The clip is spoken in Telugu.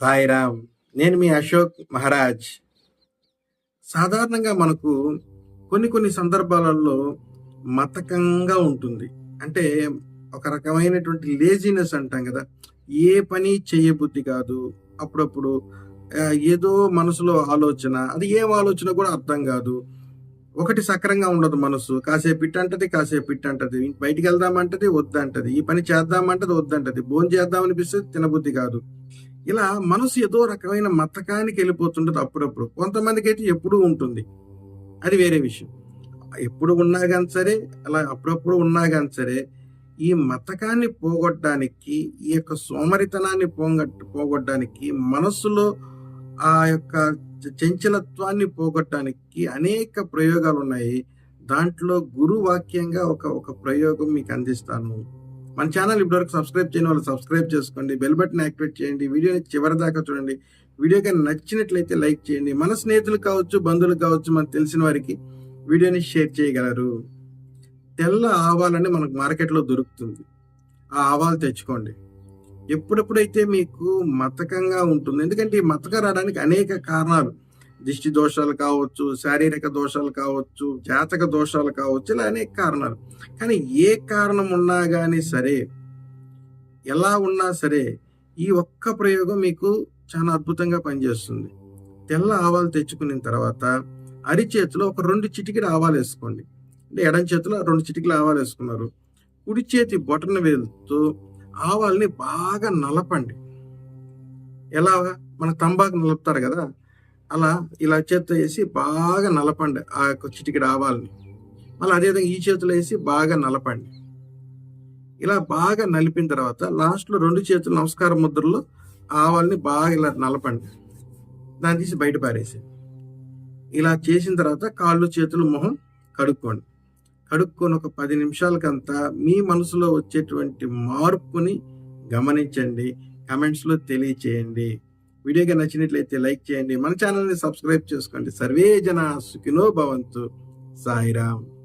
సాయిరామ్ నేను మీ అశోక్ మహారాజ్. సాధారణంగా మనకు కొన్ని కొన్ని సందర్భాలలో మతకంగా ఉంటుంది. అంటే ఒక రకమైనటువంటి లేజినెస్ అంటాం కదా. ఏ పని చేయబుద్ధి కాదు. అప్పుడప్పుడు ఏదో మనసులో ఆలోచన అది ఏం ఆలోచన కూడా అర్థం కాదు. ఒకటి సక్రంగా ఉండదు మనసు. కాసేపు ఇట్ అంటది కాసేపు ఇట్ అంటది. బయటికి వెళ్దామంటది వద్దంటది. ఈ పని చేద్దామంటది వద్దంటది. భోజనం చేద్దాం అనిపిస్తే తినబుద్ధి కాదు. ఇలా మనసు ఏదో రకమైన మతకానికి వెళ్ళిపోతుంటది అప్పుడప్పుడు. కొంతమందికి అయితే ఎప్పుడూ ఉంటుంది. అది వేరే విషయం. ఎప్పుడు ఉన్నా కానీ సరే అలా అప్పుడప్పుడు ఉన్నా కానీ సరే ఈ మతకాన్ని పోగొట్టడానికి ఈ యొక్క సోమరితనాన్ని పోగొట్ట పోగొట్టడానికి మనస్సులో ఆ యొక్క చెంచలత్వాన్ని పోగొట్టడానికి అనేక ప్రయోగాలు ఉన్నాయి దాంట్లో గురు వాక్యంగా ఒక ఒక ప్రయోగం మీకు అందిస్తాను. మన ఛానల్ ఇప్పటివరకు సబ్స్క్రైబ్ చేయని వాళ్ళు సబ్స్క్రైబ్ చేసుకోండి. బెల్ బటన్ యాక్టివేట్ చేయండి. వీడియోని చివరి దాకా చూడండి. వీడియో కానీ నచ్చినట్లయితే లైక్ చేయండి. మన స్నేహితులు కావచ్చు బంధువులు కావచ్చు మనకు తెలిసిన వారికి వీడియోని షేర్ చేయగలరు. తెల్ల ఆవాలని మనకు మార్కెట్లో దొరుకుతుంది. ఆ ఆవాలు తెచ్చుకోండి. ఎప్పుడెప్పుడైతే మీకు మతకంగా ఉంటుంది ఎందుకంటే ఈ మతక రావడానికి అనేక కారణాలు. దిష్టి దోషాలు కావచ్చు శారీరక దోషాలు కావచ్చు జాతక దోషాలు కావచ్చు ఇలా అనేక కారణాలు. కానీ ఏ కారణం ఉన్నా కానీ సరే ఎలా ఉన్నా సరే ఈ ఒక్క ప్రయోగం మీకు చాలా అద్భుతంగా పనిచేస్తుంది. తెల్ల ఆవాలు తెచ్చుకున్న తర్వాత అరిచేతిలో ఒక రెండు చిటికెడు ఆవాలు వేసుకోండి. అంటే ఎడం చేతిలో రెండు చిటికలు ఆవాలు వేసుకున్నారు. కుడి చేతి బొటన వేలుతో ఆవాల్ని బాగా నలపండి. ఎలా మన తంబాకు నలుపుతారు కదా? అలా ఇలా చేత్తో వేసి బాగా నలపండి ఆ యొక్క చిటికెడు ఆవాల్ని. మళ్ళీ అదేవిధంగా ఈ చేతిలో వేసి బాగా నలపండి. ఇలా బాగా నలిపిన తర్వాత లాస్ట్లో రెండు చేతులు నమస్కార ముద్రలో ఆవాల్ని బాగా ఇలా నలపండి. దాన్ని తీసి బయట పారేసి ఇలా చేసిన తర్వాత కాళ్ళు చేతులు మొహం కడుక్కోండి. కడుక్కొని ఒక పది నిమిషాలకంతా మీ మనసులో వచ్చేటువంటి మార్పుని గమనించండి కమెంట్స్లో తెలియచేయండి. వీడియోగా నచ్చినట్లయితే లైక్ చేయండి. మన ఛానల్ని సబ్స్క్రైబ్ చేసుకోండి. సర్వే జన సుఖినో భవంతు. సాయిరామ్.